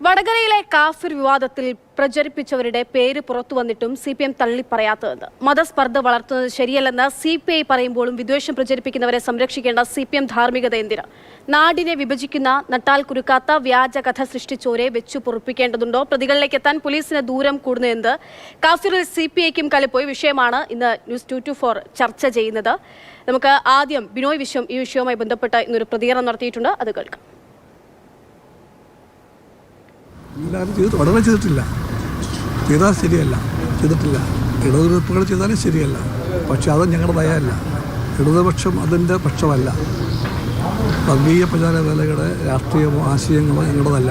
വടകരയിലെ കാഫിർ വിവാദത്തിൽ പ്രചരിപ്പിച്ചവരുടെ പേര് പുറത്തു വന്നിട്ടും സി പി എം തള്ളിപ്പറയാത്തത് മതസ്പർദ്ധ വളർത്തുന്നത് ശരിയല്ലെന്ന് സി പി ഐ പറയുമ്പോഴും വിദ്വേഷം പ്രചരിപ്പിക്കുന്നവരെ സംരക്ഷിക്കേണ്ട സി പി എം ധാർമ്മികത എന്തിന് നാടിനെ വിഭജിക്കുന്ന നട്ടാൽ കുരുക്കാത്ത വ്യാജ കഥ സൃഷ്ടിച്ചോരെ വെച്ചു പൊറുപ്പിക്കേണ്ടതുണ്ടോ? പ്രതികളിലേക്ക് എത്താൻ പോലീസിന് ദൂരം കൂടുന്നതെന്ത്? കാഫിറിൽ സി പി ഐക്കും കലിപ്പോയി വിഷയമാണ് ഇന്ന് ന്യൂസ് ടു ടു ഫോർ ചർച്ച ചെയ്യുന്നത്. നമുക്ക് ആദ്യം ബിനോയ് വിശ്വം ഈ വിഷയവുമായി ബന്ധപ്പെട്ട് ഇന്നൊരു പ്രതികരണം നടത്തിയിട്ടുണ്ട്. അത് കേൾക്കാം. എല്ലാവരും ചെയ്ത് ഉടനെ ചെയ്തിട്ടില്ല. ചെയ്താൽ ശരിയല്ല. ചെയ്തിട്ടില്ല. ഇടതുപക്ഷങ്ങൾ ചെയ്താലും ശരിയല്ല. പക്ഷേ അത് ഞങ്ങളുടെ നയമല്ല ഇടതുപക്ഷം അതിന്റെ പക്ഷമല്ല. വർഗീയ പ്രചാര വേലയുടെ രാഷ്ട്രീയ ആശയങ്ങളോ ഞങ്ങളുടേതല്ല.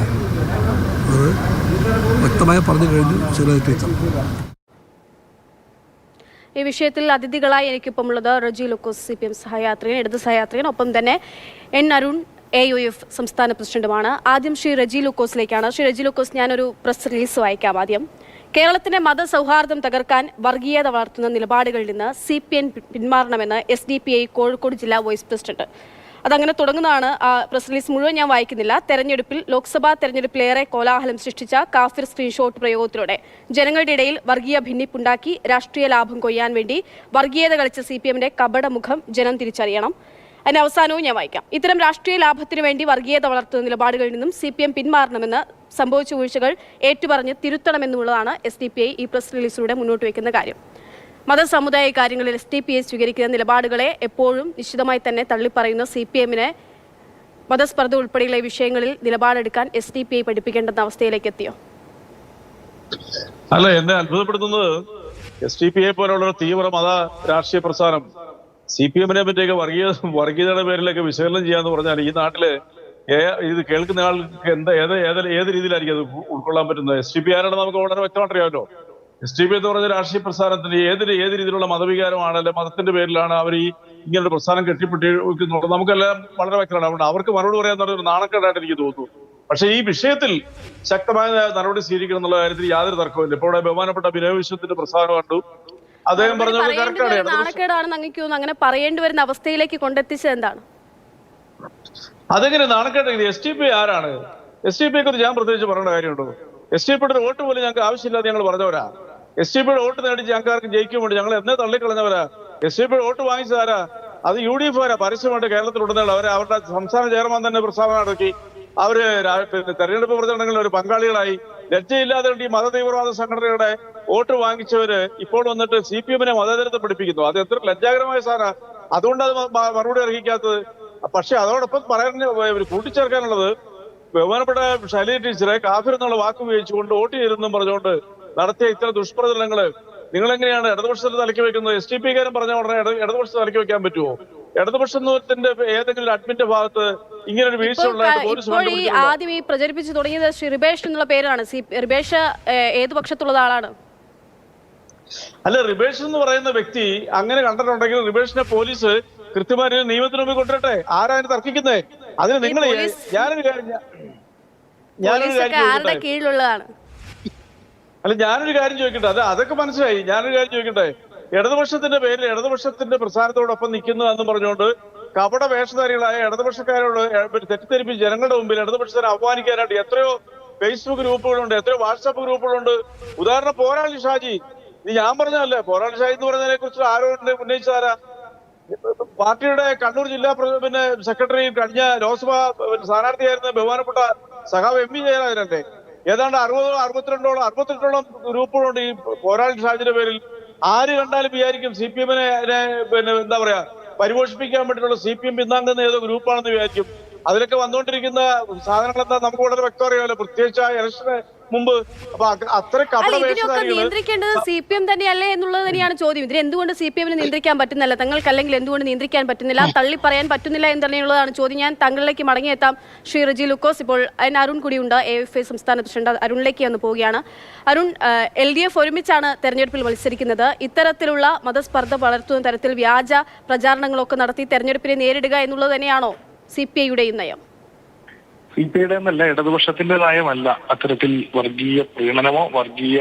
അത് വ്യക്തമായി പറഞ്ഞു കഴിഞ്ഞു ടീച്ചർ ഈ വിഷയത്തിൽ അതിഥികളായി എനിക്കിപ്പം ഉള്ളത് Reji Lukose C P M സഹയാത്രികൻ ഇടത് സഹയാത്രികൻ ഒപ്പം തന്നെ N Arun A U F സംസ്ഥാന പ്രസിഡന്റുമാണ്. ആദ്യം ശ്രീ റജി ലൂക്കോസിലേക്കാണ്. ശ്രീ റജി ലൂക്കോസ് ഞാനൊരു പ്രസ് റിലീസ് വായിക്കാം ആദ്യം. കേരളത്തിന്റെ മതസൗഹാർദ്ദം തകർക്കാൻ വർഗീയത വളർത്തുന്ന നിലപാടുകളിൽ നിന്ന് C P N പിന്മാറണമെന്ന് S D P I Kozhikode ജില്ലാ വൈസ് പ്രസിഡന്റ്. അതങ്ങനെ തുടങ്ങുന്നതാണ് ആ പ്രസ് റിലീസ് മുഴുവൻ ഞാൻ വായിക്കുന്നില്ല. തെരഞ്ഞെടുപ്പിൽ ലോക്സഭാ തെരഞ്ഞെടുപ്പിലേറെ കോലാഹലം സൃഷ്ടിച്ച കാഫിർ സ്ക്രീൻഷോട്ട് പ്രയോഗത്തിലൂടെ ജനങ്ങളുടെ ഇടയിൽ വർഗീയ ഭിന്നിപ്പുണ്ടാക്കി രാഷ്ട്രീയ ലാഭം കൊയ്യാൻ വേണ്ടി വർഗീയത കളിച്ച സി പി എമ്മിന്റെ കപടമുഖം ജനം തിരിച്ചറിയണം. അതിന്റെ അവസാനവും ഞാൻ വായിക്കാം. ഇത്തരം രാഷ്ട്രീയ ലാഭത്തിനു വേണ്ടി വർഗീയത വളർത്തുന്ന നിലപാടുകളിൽ നിന്നും സി പി എം പിന്മാറണമെന്ന് സംഭവിച്ച വീഴ്ചകൾ ഏറ്റുപറഞ്ഞ് തിരുത്തണമെന്നുള്ളതാണ് എസ് ഡി പി ഐ ഈ പ്രസ് റിലീസിലൂടെ മുന്നോട്ട് വയ്ക്കുന്ന കാര്യം. മതസമുദായ കാര്യങ്ങളിൽ എസ് ഡി പി ഐ സ്വീകരിക്കുന്ന നിലപാടുകളെ എപ്പോഴും നിശ്ചിതമായി തന്നെ തള്ളിപ്പറയുന്ന സി പി എമ്മിനെ മതസ്പർദ്ധ ഉൾപ്പെടെയുള്ള വിഷയങ്ങളിൽ നിലപാടെടുക്കാൻ എസ് ഡി പി ഐ പഠിപ്പിക്കേണ്ടെന്ന അവസ്ഥയിലേക്ക് എത്തിയോ? അല്ല എന്നെ അത്ഭുതപ്പെടുത്തുന്നത് എസ് ഡി പി ഐ പോലുള്ള തീവ്ര മത രാഷ്ട്രീയ പ്രസ്ഥാനം സി പി എമ്മിനെ പറ്റിയൊക്കെ വർഗീയ വർഗീയതയുടെ പേരിലൊക്കെ വിശകലനം ചെയ്യാന്ന് പറഞ്ഞാൽ ഈ നാട്ടിൽ ഇത് കേൾക്കുന്ന ആൾക്ക് എന്താ ഏത് ഏത് ഏത് രീതിയിലായിരിക്കും അത് ഉൾക്കൊള്ളാൻ പറ്റുന്നത്? എസ് ടി പി ആരാണ് നമുക്ക് വളരെ വ്യക്തമായിട്ടറിയാമല്ലോ. എസ് ടി പി എന്ന് പറഞ്ഞ രാഷ്ട്രീയ പ്രസ്ഥാനത്തിന് ഏത് ഏത് രീതിയിലുള്ള മതവികാരമാണ് അല്ലെ മതത്തിന്റെ പേരിലാണ് അവർ ഈ ഇങ്ങനൊരു പ്രസ്ഥാനം കെട്ടിപ്പിട്ടിരിക്കുന്നുള്ളത് നമുക്കെല്ലാം വളരെ വ്യക്തമാണ്. അതുകൊണ്ട് അവർക്ക് മറുപടി പറയാൻ ഒരു നാണക്കേടായിട്ട് എനിക്ക് തോന്നുന്നു. പക്ഷേ ഈ വിഷയത്തിൽ ശക്തമായ നടപടി സ്വീകരിക്കണം എന്നുള്ള കാര്യത്തിൽ യാതൊരു തർക്കവുമില്ല. ഇപ്പോൾ ബഹുമാനപ്പെട്ട വിനയ വിശ്വത്തിന്റെ പ്രസ്ഥാനം കണ്ടു. അദ്ദേഹം പറഞ്ഞത് നാണക്കേടാണെന്ന് അങ്ങനെ അങ്ങനെ പറയേണ്ടി വരുന്ന അവസ്ഥയിലേക്ക് കൊണ്ടെത്തിച്ചത് എന്താണ്? അതെങ്ങനെ നാണക്കേട്? എസ് ടി പി ആരാണ്? എസ് ടി പിയെ കുറിച്ച് ഞാൻ പ്രത്യേകിച്ച് പറയേണ്ട കാര്യമുണ്ടോ? എസ് ടി പിയുടെ വോട്ട് പോലും ഞങ്ങൾക്ക് ആവശ്യമില്ലാതെ ഞങ്ങൾ പറഞ്ഞവരാ. എസ് ടി പിയുടെ വോട്ട് നേടി ഞങ്ങൾക്ക് വേണ്ടി ഞങ്ങൾ എന്നേ തള്ളിക്കളഞ്ഞവരാ. എസ് ടി പിയുടെ വോട്ട് വാങ്ങിച്ചതാരാ അത് യു ഡി എഫ് ആരാ? പരസ്യമായിട്ട് കേരളത്തിലുടനീളം അവരെ അവരുടെ സംസ്ഥാന ചെയർമാൻ തന്നെ പ്രസ്താവന നടത്തി. അവർ തെരഞ്ഞെടുപ്പ് പ്രചരണങ്ങളിൽ ഒരു പങ്കാളികളായി. ലജ്ജയില്ലാതെ ഈ മതതീവ്രവാദ സംഘടനയുടെ വോട്ട് വാങ്ങിച്ചവര് ഇപ്പോൾ വന്നിട്ട് സി പി എമ്മിനെ മതേതരത്തെ പഠിപ്പിക്കുന്നു. അത് എത്ര ലജ്ജാകരമായ സാധന. അതുകൊണ്ട് അത് മറുപടി അർഹിക്കാത്തത്. പക്ഷെ അതോടൊപ്പം പറയാൻ കൂട്ടിച്ചേർക്കാനുള്ളത് ബഹുമാനപ്പെട്ട ശൈലജ ടീച്ചറെ കാഫിർ എന്നുള്ള വാക്ക് ഉപയോഗിച്ചുകൊണ്ട് വോട്ട് ചെയ്തെന്നും പറഞ്ഞുകൊണ്ട് നടത്തിയ ഇത്തരം ദുഷ്പ്രചരണങ്ങൾ നിങ്ങൾ എങ്ങനെയാണ് ഇടതുപക്ഷത്തിന്റെ തലക്കി വെക്കുന്നത്? എസ് ടി പി കാരൻ പറഞ്ഞ ഉടനെ ഇട- ഇടതുപക്ഷത്തെ തലയ്ക്ക് വെക്കാൻ പറ്റുമോ? ഇടതുപക്ഷത്തിന്റെ ഏതെങ്കിലും അഡ്മിന്റെ ഭാഗത്ത് ഇങ്ങനെ ഒരു വീഴ്ച ഇപ്പോൾ ഈ? ആദ്യം ഈ പ്രചരിപ്പിച്ചു തുടങ്ങിയത് ശ്രീ റിബേഷ് എന്നുള്ള പേരാണ്. റിബേഷ് ഏത് പക്ഷത്തുള്ള ആളാണ്? അല്ല റിബേഷ് എന്ന് പറയുന്ന വ്യക്തി അങ്ങനെ കണ്ടിട്ടുണ്ടെങ്കിൽ റിബേഷിനെ പോലീസ് കൃത്യമായി നിയമത്തിന് മുമ്പിൽ കൊണ്ടുവരട്ടെ? ആരാ അതിന് തർക്കിക്കുന്നേ? അതിന് നിങ്ങൾ ഞാനൊരു കാര്യം ഞാനൊരു കാര്യം അല്ല ഞാനൊരു കാര്യം ചോദിക്കട്ടെ? അത് അതൊക്കെ മനസ്സിലായി. ഞാനൊരു കാര്യം ചോദിക്കട്ടെ? ഇടതുപക്ഷത്തിന്റെ പേരിൽ ഇടതുപക്ഷത്തിന്റെ പ്രസ്ഥാനത്തോടൊപ്പം നിൽക്കുന്നു എന്ന് പറഞ്ഞുകൊണ്ട് കപട വേഷധാരികളായ ഇടതുപക്ഷക്കാരോട് തെറ്റിദ്ധരിപ്പിച്ച് ജനങ്ങളുടെ മുമ്പിൽ ഇടതുപക്ഷത്തിനെ അപമാനിക്കാനായിട്ട് എത്രയോ ഫേസ്ബുക്ക് ഗ്രൂപ്പുകളുണ്ട് എത്രയോ വാട്സാപ്പ് ഗ്രൂപ്പുകളുണ്ട്. ഉദാഹരണം പോരാളി ഷാജി. ഇത് ഞാൻ പറഞ്ഞതല്ലേ പോരാൾ ഷാജി എന്ന് പറഞ്ഞതിനെ കുറിച്ച് ആരോ ഉന്നയിച്ചതാരാ? പാർട്ടിയുടെ കണ്ണൂർ ജില്ലാ പിന്നെ സെക്രട്ടറിയും കഴിഞ്ഞ ലോക്സഭാ സ്ഥാനാർത്ഥിയായിരുന്ന ബഹുമാനപ്പെട്ട സഹാവ് എം വി ജയരാജനല്ലേ? ഏതാണ്ട് അറുപതോ അറുപത്തിരണ്ടോളം അറുപത്തെട്ടോളം ഗ്രൂപ്പുകളുണ്ട് ഈ പോരാളി ഷാജിന്റെ പേരിൽ. ആര് കണ്ടാലും വിചാരിക്കും സി പി എമ്മിനെ പിന്നെ എന്താ പറയാ പരിപോഷിപ്പിക്കാൻ വേണ്ടിയിട്ടുള്ള സി പി എം പിന്താങ്ങുന്ന ഏതോ ഗ്രൂപ്പാണെന്ന് വിചാരിക്കും. അതിലൊക്കെ വന്നുകൊണ്ടിരിക്കുന്ന സാധനങ്ങൾ എന്താ നമുക്ക് വളരെ വ്യക്തം അറിയാമല്ലോ പ്രത്യേകിച്ച് ആ ഇലക്ഷന് മുമ്പ്. അപ്പൊ അത്ര ഇതിനൊക്കെ നിയന്ത്രിക്കേണ്ടത് സി പി എം തന്നെയല്ലേ എന്നുള്ളത് തന്നെയാണ് ചോദ്യം. ഇതിന് എന്തുകൊണ്ട് സി പി എമ്മിന് നിയന്ത്രിക്കാൻ പറ്റുന്നില്ല? തങ്ങൾക്ക് അല്ലെങ്കിൽ എന്തുകൊണ്ട് നിയന്ത്രിക്കാൻ പറ്റുന്നില്ല? തള്ളി പറയാൻ പറ്റുന്നില്ല എന്ന് തന്നെയുള്ളതാണ് ചോദ്യം. ഞാൻ താങ്കളിലേക്ക് മടങ്ങിയെത്താം. ശ്രീ റിജി ലുക്കോസ് ഇപ്പോൾ അതിന് അരുൺ കൂടിയുണ്ട് എ എഫ് ഐ സംസ്ഥാന പ്രസിഡന്റ് അരുണിലേക്ക് ഒന്ന് പോവുകയാണ്. അരുൺ എൽ ഡി എഫ് ഒരുമിച്ചാണ് തെരഞ്ഞെടുപ്പിൽ മത്സരിക്കുന്നത്. ഇത്തരത്തിലുള്ള മതസ്പർദ്ധ വളർത്തുന്ന തരത്തിൽ വ്യാജ പ്രചാരണങ്ങളൊക്കെ നടത്തി തെരഞ്ഞെടുപ്പിനെ നേരിടുക എന്നുള്ളത് തന്നെയാണോ സി പി ഐയുടെയും നയം? സി പി ഐയുടെ എന്നല്ല ഇടതുപക്ഷത്തിന്റെ നയമല്ല അത്തരത്തിൽ വർഗീയ പ്രീണനമോ വർഗീയ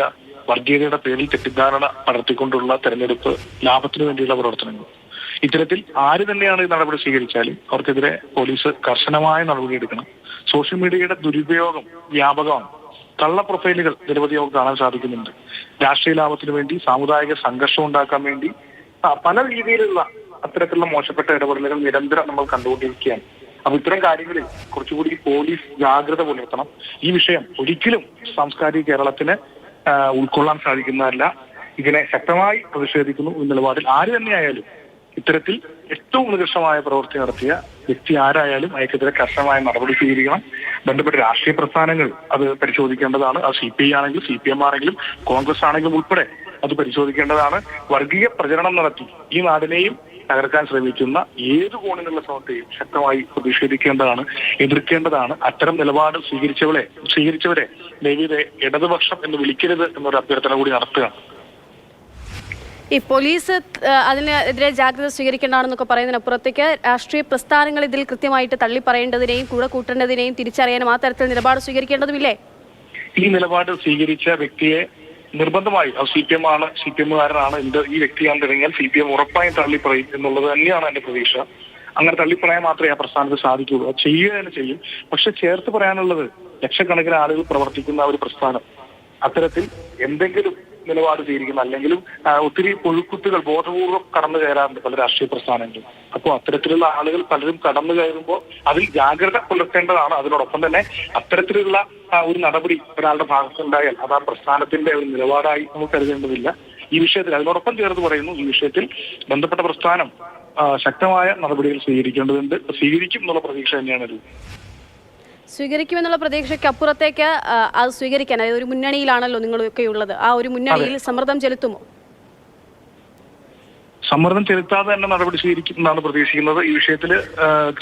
വർഗീയതയുടെ പേരിൽ തെറ്റിദ്ധാരണ പടർത്തിക്കൊണ്ടുള്ള തെരഞ്ഞെടുപ്പ് ലാഭത്തിനു വേണ്ടിയുള്ള പ്രവർത്തനങ്ങൾ. ഇത്തരത്തിൽ ആര് തന്നെയാണ് ഈ നടപടി സ്വീകരിച്ചാലും അവർക്കെതിരെ പോലീസ് കർശനമായ നടപടി എടുക്കണം. സോഷ്യൽ മീഡിയയുടെ ദുരുപയോഗം വ്യാപകമാണ്. കള്ള പ്രൊഫൈലുകൾ നിരവധി നമുക്ക് കാണാൻ സാധിക്കുന്നുണ്ട്. രാഷ്ട്രീയ ലാഭത്തിനു വേണ്ടി സാമുദായിക സംഘർഷം ഉണ്ടാക്കാൻ വേണ്ടി പല രീതിയിലുള്ള അത്തരത്തിലുള്ള മോശപ്പെട്ട ഇടപെടലുകൾ നിരന്തരം നമ്മൾ കണ്ടുകൊണ്ടിരിക്കുകയാണ്. അപ്പൊ ഇത്തരം കാര്യങ്ങളിൽ കുറച്ചുകൂടി പോലീസ് ജാഗ്രത പുലർത്തണം. ഈ വിഷയം ഒരിക്കലും സാംസ്കാരിക കേരളത്തിന് ഉൾക്കൊള്ളാൻ സാധിക്കുന്നതല്ല. ഇതിനെ ശക്തമായി പ്രതിഷേധിക്കുന്നു ഈ നിലപാടിൽ. ആര് തന്നെയായാലും ഇത്തരത്തിൽ ഏറ്റവും നികൃഷ്ടമായ പ്രവൃത്തി നടത്തിയ വ്യക്തി ആരായാലും അയക്കെതിരെ കർശനമായ നടപടി സ്വീകരിക്കണം. ബന്ധപ്പെട്ട രാഷ്ട്രീയ പ്രസ്ഥാനങ്ങൾ അത് പരിശോധിക്കേണ്ടതാണ്. അത് സി പി ഐ ആണെങ്കിലും സി പി എം ആണെങ്കിലും കോൺഗ്രസ് ആണെങ്കിലും ഉൾപ്പെടെ അത് പരിശോധിക്കേണ്ടതാണ്. വർഗീയ പ്രചരണം നടത്തി ഈ നാടിനെയും തകർക്കാൻ ശ്രമിക്കുന്ന ഏത് കോണിലുള്ള പ്രവർത്തിയും ശക്തമായി പ്രതിഷേധിക്കേണ്ടതാണ് എതിർക്കേണ്ടതാണ്. അത്തരം നിലപാട് സ്വീകരിച്ചവരെ സ്വീകരിച്ചവരെ ദൈവീതെ ഇടതുപക്ഷം എന്ന് വിളിക്കരുത് എന്നൊരു അഭ്യർത്ഥന കൂടി നടത്തുകയാണ് ഈ പോലീസ് അതിനെതിരെ ജാഗ്രത സ്വീകരിക്കേണ്ടതാണെന്നൊക്കെ പറയുന്നതിനപ്പുറത്തേക്ക് രാഷ്ട്രീയ പ്രസ്ഥാനങ്ങൾ ഇതിൽ കൃത്യമായിട്ട് തള്ളി പറയേണ്ടതിനെയും കൂടെ കൂട്ടേണ്ടതിനെയും തിരിച്ചറിയാനും ആ തരത്തിൽ നിലപാട് സ്വീകരിക്കേണ്ടതുമില്ലേ? ഈ നിലപാട് സ്വീകരിച്ച വ്യക്തിയെ നിർബന്ധമായി. അത് സി പി എം ആണ് സി പി എമ്മുകാരനാണ്. എന്ത് ഈ വ്യക്തിയാണ് തുടങ്ങിയാൽ സി പി എം ഉറപ്പായും തള്ളിപ്പറയും എന്നുള്ളത് തന്നെയാണ് എന്റെ പ്രതീക്ഷ. അങ്ങനെ തള്ളിപ്പറയാൻ മാത്രമേ ആ പ്രസ്ഥാനത്ത് സാധിക്കുകയുള്ളൂ. അത് ചെയ്യുക തന്നെ ചെയ്യും. പക്ഷെ ചേർത്ത് പറയാനുള്ളത് ലക്ഷക്കണക്കിന് ആളുകൾ പ്രവർത്തിക്കുന്ന ഒരു പ്രസ്ഥാനം. അത്തരത്തിൽ എന്തെങ്കിലും നിലപാട് സ്വീകരിക്കുന്നത് അല്ലെങ്കിലും ഒത്തിരി പുഴുക്കുത്തുകൾ ബോധപൂർവം കടന്നു കയറാറുണ്ട് പല രാഷ്ട്രീയ പ്രസ്ഥാനങ്ങളും. അപ്പോൾ അത്തരത്തിലുള്ള ആളുകൾ പലരും കടന്നു കയറുമ്പോൾ അതിൽ ജാഗ്രത പുലർത്തേണ്ടതാണ്. അതിനോടൊപ്പം തന്നെ അത്തരത്തിലുള്ള ഒരു നടപടി ഒരാളുടെ ഭാഗത്തുണ്ടായാൽ അത് ആ പ്രസ്ഥാനത്തിന്റെ ഒരു നിലപാടായി നമുക്ക് കരുതേണ്ടതില്ല. ഈ വിഷയത്തിൽ അതിനോടൊപ്പം ചേർന്ന് പറയുന്നു ഈ വിഷയത്തിൽ ബന്ധപ്പെട്ട പ്രസ്ഥാനം ശക്തമായ നടപടികൾ സ്വീകരിക്കേണ്ടതുണ്ട്. സ്വീകരിക്കും എന്നുള്ള പ്രതീക്ഷ തന്നെയാണ് സ്വീകരിക്കുമെന്നുള്ള പ്രതീക്ഷയ്ക്കപ്പുറത്തേക്ക് അത് സ്വീകരിക്കാൻ അതായത് ഒരു മുന്നണിയിലാണല്ലോ നിങ്ങളൊക്കെ ഉള്ളത് ആ ഒരു മുന്നണിയിൽ സമ്മർദ്ദം ചെലുത്തുമോ? സമ്മർദ്ദം ചെലുത്താതെ തന്നെ നടപടി സ്വീകരിക്കും എന്നാണ് പ്രതീക്ഷിക്കുന്നത്. ഈ വിഷയത്തിൽ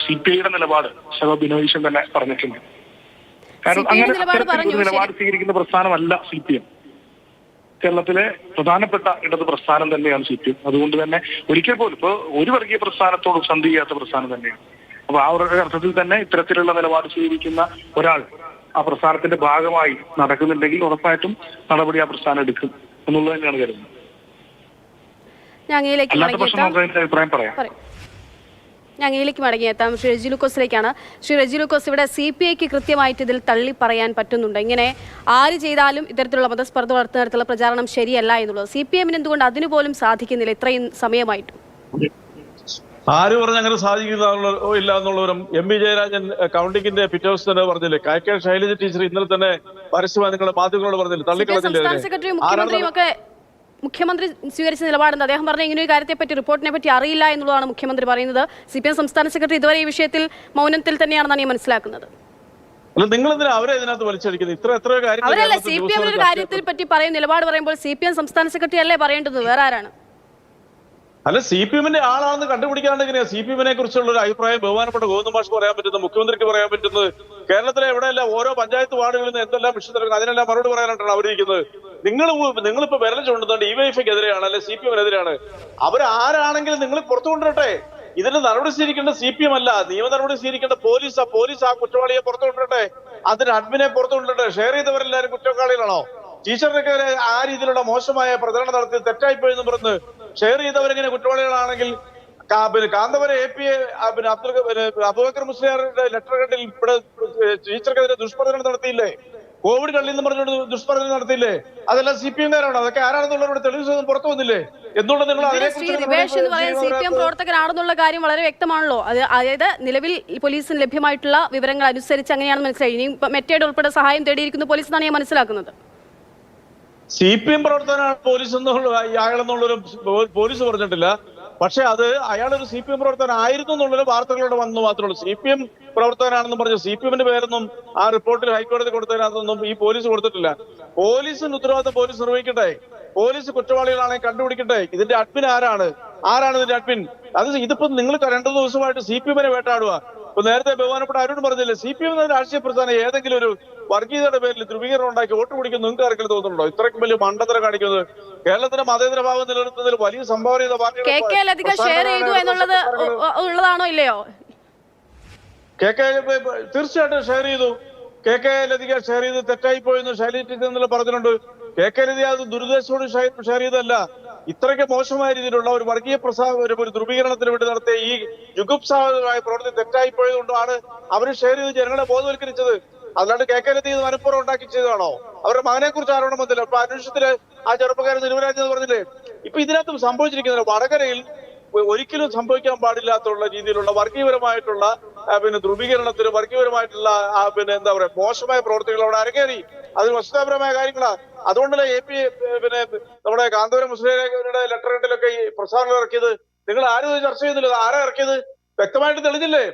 സി പി ഐയുടെ നിലപാട് ശവ ബിനോയിഷൻ തന്നെ പറഞ്ഞിട്ടുണ്ട്. കാരണം അങ്ങനെ നിലപാട് സ്വീകരിക്കുന്ന പ്രസ്ഥാനമല്ല സി പി എം കേരളത്തിലെ പ്രധാനപ്പെട്ട ഇടത് പ്രസ്ഥാനം തന്നെയാണ് സി പി എം അതുകൊണ്ട് തന്നെ ഒരിക്കൽ പോലും ഇപ്പൊ ഒരു വർഗീയ പ്രസ്ഥാനത്തോട് സന്ധി ചെയ്യാത്ത പ്രസ്ഥാനം തന്നെയാണ്. അപ്പൊ ആ ഒരു അർത്ഥത്തിൽ തന്നെ ഇത്തരത്തിലുള്ള നിലപാട് സ്വീകരിക്കുന്ന ഒരാൾ ആ പ്രസ്ഥാനത്തിന്റെ ഭാഗമായി നടക്കുന്നുണ്ടെങ്കിൽ ഉറപ്പായിട്ടും നടപടി ആ പ്രസ്ഥാനം എടുക്കും എന്നുള്ളത് തന്നെയാണ് കരുതുന്നത്. അല്ലാത്ത പക്ഷം നമുക്ക് അതിന്റെ അഭിപ്രായം പറയാം. ഞങ്ങയിലേക്ക് മടങ്ങിയെത്താം ശ്രീ റെജി ലൂക്കോസിലേക്കാണ്. ശ്രീ റെജി ലൂക്കോസ് ഇവിടെ സി പി ഐക്ക് കൃത്യമായിട്ട് ഇതിൽ തള്ളി പറയാൻ പറ്റുന്നുണ്ട്. ഇങ്ങനെ ആര് ചെയ്താലും ഇത്തരത്തിലുള്ള മതസ്പർദ്ധ വളർത്തുന്ന തരത്തിലുള്ള പ്രചാരണം ശരിയല്ല എന്നുള്ളത്. സി പി എമ്മിന് എന്തുകൊണ്ട് അതിനു പോലും സാധിക്കുന്നില്ല ഇത്രയും സമയമായിട്ടും? ആര് പറഞ്ഞ അങ്ങനെ സാധിക്കുന്ന ഇല്ല എന്നുള്ളവരും എം വി ജയരാജൻ കൗണ്ടിങ്ങിന്റെ പിറ്റേ ദിവസം തന്നെ പറഞ്ഞില്ലേ കായ്ക്കാൻ ശൈലജ ടീച്ചർ ഇന്നലെ തന്നെ പരസ്യമായി നിങ്ങളുടെ മാധ്യമങ്ങളോട് പറഞ്ഞില്ലേ തള്ളിക്കളഞ്ഞില്ലേ മുഖ്യമന്ത്രി സ്വീകരിച്ച നിലപാടുണ്ട് അദ്ദേഹം പറഞ്ഞ ഇങ്ങനെ ഒരു കാര്യത്തെ പറ്റി റിപ്പോർട്ടിനെ പറ്റി അറിയില്ല എന്നുള്ളതാണ് മുഖ്യമന്ത്രി പറയുന്നത്. സി പി എം സംസ്ഥാന സെക്രട്ടറി ഇതുവരെ ഈ വിഷയത്തിൽ മൗനത്തിൽ തന്നെയാണെന്നാണ് ഞാൻ മനസ്സിലാക്കുന്നത്. അല്ല നിങ്ങൾ അവരെ ഇതിനകത്ത് വലിച്ചടിക്കുന്നത്? ഇത്ര എത്രയോ കാര്യങ്ങൾ അവരല്ല സി പി എം ഒരു ചർച്ച കാര്യത്തിൽ പറ്റി പറയും നിലപാട് പറയുമ്പോൾ സി പി എം സംസ്ഥാന സെക്രട്ടറി അല്ലേ പറയേണ്ടത്? വേറെ ആരാണ്? അല്ല സി പി എമ്മിന്റെ ആളാണെന്ന് കണ്ടുപിടിക്കാണ്ട് എങ്ങനെയാ സി പി എമ്മിനെ കുറിച്ചുള്ള ഒരു അഭിപ്രായം ബഹുമാനപ്പെട്ട ഗോവിന്ദ മാഷ് പറയാൻ പറ്റുന്നത് മുഖ്യമന്ത്രിക്ക് പറയാൻ പറ്റുന്നത്. കേരളത്തിലെ എവിടെയെല്ലാം ഓരോ പഞ്ചായത്ത് വാർഡുകളിൽ നിന്ന് എന്തെല്ലാം വിഷയം അതിനെല്ലാം മറുപടി പറയാനായിട്ടാണ് അവരിക്കുന്നത് നിങ്ങൾ നിങ്ങളിപ്പോ വിരൽ ചൂണ്ടുന്നുണ്ട് ഡിവൈഎഫ്ഐക്ക് എതിരെയാണ് അല്ലെ സി പി എമ്മിനെതിരെയാണ് എതിരെയാണ് ആരാണെങ്കിലും നിങ്ങൾ പുറത്തു കൊണ്ടുവരട്ടെ ഇതിന് നടപടി സ്വീകരിക്കേണ്ട സി പി എം അല്ല നിയമ നടപടി സ്വീകരിക്കേണ്ട പോലീസ് പോലീസ് ആ കുറ്റവാളിയെ പുറത്തു കൊണ്ടുവരട്ടെ അതിന് അഡ്മിനെ പുറത്തു കൊണ്ടുവരട്ടെ ഷെയർ ചെയ്തവരെല്ലാവരും കുറ്റവാളികളാണോ? ടീച്ചറിനൊക്കെ ആ രീതിയിലുള്ള മോശമായ പ്രചരണം നടത്തി തെറ്റായിപ്പോയെന്ന് പറഞ്ഞ് ഷെയർ ചെയ്തവരെങ്ങനെ കുറ്റവാളികളാണെങ്കിൽ പിന്നെ കാന്തപുരം എ പി പിന്നെ അബ്ദുൽ അബുബക്കർ പിന്നെ അബൂബക്കർ മുസ്ലിയാരുടെ ലെറ്റർ കണ്ടിൽ ഇവിടെ ടീച്ചർക്കെതിരെ ദുഷ്പ്രചരണം നടത്തിയില്ലേ? കോവിഡ് കള്ളിന്ന് നിന്ന് പറഞ്ഞുകൊണ്ട് ദുഷ്പ്രചരണം നടത്തിയില്ലേ? അതെല്ലാം സി പി എംകാരാണോ അതൊക്കെ ആരാണെന്നുള്ളവരുടെ തെളിവ് പുറത്തു വന്നില്ലേ? എന്തുകൊണ്ട് നിങ്ങൾ എന്ന് പറയുന്ന സി പി എം പ്രവർത്തകനാണെന്നുള്ള കാര്യം വളരെ വ്യക്തമാണല്ലോ. അത് അതായത് നിലവിൽ പോലീസിന് ലഭ്യമായിട്ടുള്ള വിവരങ്ങൾ അനുസരിച്ച് അങ്ങനെയാണ് മനസ്സിലായി ഇനിയും മെറ്റേഡ് ഉൾപ്പെടെ സഹായം തേടിയിരിക്കുന്ന പോലീസ് എന്നാണ് ഞാൻ മനസ്സിലാക്കുന്നത്. സി പി എം പ്രവർത്തകനാണ് പോലീസ് എന്നുള്ള അയാളെന്നുള്ളൊരു പോലീസ് പറഞ്ഞിട്ടില്ല. പക്ഷെ അത് അയാളൊരു സി പി എം പ്രവർത്തകനായിരുന്നു എന്നുള്ളൊരു വാർത്തകളോട് വന്നു മാത്രമേ ഉള്ളൂ സി പി എം പ്രവർത്തകനാണെന്ന് പറഞ്ഞു സി പി എമ്മിന്റെ പേരൊന്നും ആ റിപ്പോർട്ടിൽ ഹൈക്കോടതി കൊടുത്തതിനകത്തൊന്നും ഈ പോലീസ് കൊടുത്തിട്ടില്ല. പോലീസിന് ഉത്തരവാദിത്തം പോലീസ് നിർവഹിക്കട്ടെ. പോലീസ് കുറ്റവാളികളാണെങ്കിൽ കണ്ടുപിടിക്കട്ടെ. ഇതിന്റെ അഡ്മിൻ ആരാണ്? ആരാണ് ഇതിന്റെ അഡ്മിൻ? അത് ഇതിപ്പോ നിങ്ങൾ രണ്ടു ദിവസമായിട്ട് സി പി എമ്മിനെ വേട്ടാടുക ഇപ്പൊ നേരത്തെ ബഹുമാനപ്പെട്ട അരുൺ പറഞ്ഞില്ലേ സി പി എം എന്ന രാഷ്ട്രീയ പ്രസ്ഥാനം ഏതെങ്കിലും ഒരു വർഗീയതയുടെ പേരിൽ ധ്രുവീകരണം ഉണ്ടാക്കി വോട്ട് പിടിക്കുന്നു നിങ്ങൾക്ക് ആർക്കെങ്കിലും തോന്നുന്നുണ്ടോ? ഇത്രയ്ക്കും വലിയ മണ്ടത്തരം കാണിക്കുന്നത് കേരളത്തിന്റെ മതേതര ഭാവം നിലനിർത്തുന്നതിൽ വലിയ സംഭാവന ചെയ്ത party K K Lathika share ചെയ്തു എന്നുള്ളത് ഉള്ളതാണോ ഇല്ലയോ? കെ കെ തീർച്ചയായിട്ടും ഷെയർ ചെയ്തു. കെ കെ ലതിക ഷെയർ ചെയ്ത് തെറ്റായി പോയെന്ന് ശൈലി ടീച്ചർ പറഞ്ഞിട്ടുണ്ട്. കെ കെ ലതിക അത് ദുരുദ്ദേശത്തോട് ഷെയർ ചെയ്തല്ല ഇത്രയ്ക്ക് മോശമായ രീതിയിലുള്ള ഒരു വർഗീയ പ്രസാദം ഒരു ഒരു ധ്രുവീകരണത്തിന് വേണ്ടി നടത്തിയ ഈ ജുഗുപ്സാഹമായ പ്രവൃത്തി തെറ്റായി പോയതുകൊണ്ടാണ് അവർ ഷെയർ ചെയ്ത് ജനങ്ങളെ ബോധവൽക്കരിച്ചത്. അല്ലാണ്ട് കെ കെ ലത്തീത് മനഃപൂർവം ഉണ്ടാക്കി ചെയ്തതാണോ? അവരുടെ മകനെ കുറിച്ച് ആരോപണം വന്നില്ല. അപ്പൊ അന്വേഷണത്തിൽ ആ ചെറുപ്പക്കാരൻ നിരുവരാജ് എന്ന് പറഞ്ഞില്ലേ? ഇപ്പൊ ഇതിനകത്ത് സംഭവിച്ചിരിക്കുന്നത് വടകരയിൽ ഒരിക്കലും സംഭവിക്കാൻ പാടില്ലാത്തുള്ള രീതിയിലുള്ള വർഗീയപരമായിട്ടുള്ള പിന്നെ ധ്രുവീകരണത്തിന് വർഗീയപരമായിട്ടുള്ള പിന്നെ എന്താ പറയാ മോശമായ പ്രവർത്തികൾ അവിടെ അരങ്ങേറി. അത് വസ്തുതാപരമായ കാര്യങ്ങളാ. അതുകൊണ്ടല്ലേ എ പി പിന്നെ നമ്മുടെ കാന്തപുരം മുസ്ലിങ്ങളുടെ ലെറ്റർ ഹെഡിലൊക്കെ ഈ പ്രസ്താവനകൾ ഇറക്കിയത്. നിങ്ങൾ ആരും ചർച്ച ചെയ്യുന്നില്ല. ആരാ ഇറക്കിയത്? വ്യക്തമായിട്ട് തെളിഞ്ഞില്ലേ?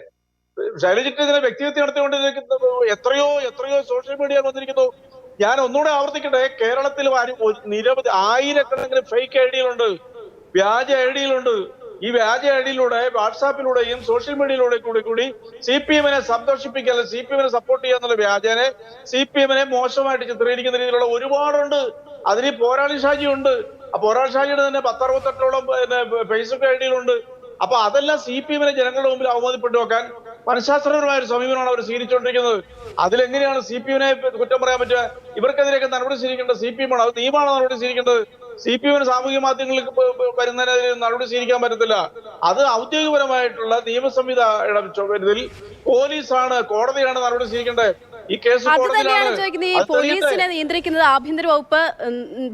ശൈലജിക്ക് ഇതിനെ വ്യക്തിഹത്യ നടത്തിക്കൊണ്ടിരിക്കുന്ന എത്രയോ എത്രയോ സോഷ്യൽ മീഡിയ വന്നിരിക്കുന്നു. ഞാൻ ഒന്നുകൂടെ ആവർത്തിക്കട്ടെ. കേരളത്തിൽ നിരവധി ആയിരക്കണക്കിന് ഫേക്ക് ഐ ഡിയിലുണ്ട് വ്യാജ ഐ ഡിയിലുണ്ട് ഈ വ്യാജ ഐ ഡിയിലൂടെ വാട്സാപ്പിലൂടെയും സോഷ്യൽ മീഡിയയിലൂടെ കൂടി കൂടി സി പി എമ്മിനെ സന്തോഷിപ്പിക്കുക സി പി എമ്മിനെ സപ്പോർട്ട് ചെയ്യുക എന്നുള്ള വ്യാജനെ സി പി എമ്മിനെ മോശമായിട്ട് ചിത്രീകരിക്കുന്ന രീതിയിലുള്ള ഒരുപാടുണ്ട്. അതിന് പോരാളി ഷാജി ഉണ്ട്. ആ പോരാളി ഷാജിയുടെ തന്നെ പത്തറുപത്തെട്ടോളം പിന്നെ ഫേസ്ബുക്ക് ഐഡിയിലുണ്ട് അപ്പൊ അതെല്ലാം സി പി എമ്മിനെ ജനങ്ങളുടെ മുമ്പിൽ അവമതിപ്പെട്ടു വെക്കാൻ മനഃശാസ്ത്രപരമായ ഒരു സമീപനമാണ് അവർ സ്വീകരിച്ചുകൊണ്ടിരിക്കുന്നത്. അതിലെങ്ങനെയാണ് സി പി എമ്മിനെ കുറ്റം പറയാൻ പറ്റുക? ഇവർക്കെതിരെയൊക്കെ നടപടി സ്വീകരിക്കേണ്ടത് സി പി എമ്മാണ് അത് നിയമമാണ് നടപടി സ്വീകരിക്കേണ്ടത്. സി പി എമ്മിന് സാമൂഹ്യ മാധ്യമങ്ങളിൽ വരുന്നതിനെതിരെ നടപടി സ്വീകരിക്കാൻ പറ്റത്തില്ല. അത് ഔദ്യോഗികപരമായിട്ടുള്ള നിയമസംഹിതയിൽ പോലീസാണ് കോടതിയാണ് നടപടി സ്വീകരിക്കേണ്ടത്. അത് തന്നെയാണ് ചോദിക്കുന്നത്. ഈ പോലീസിനെ നിയന്ത്രിക്കുന്നത് ആഭ്യന്തര വകുപ്പ്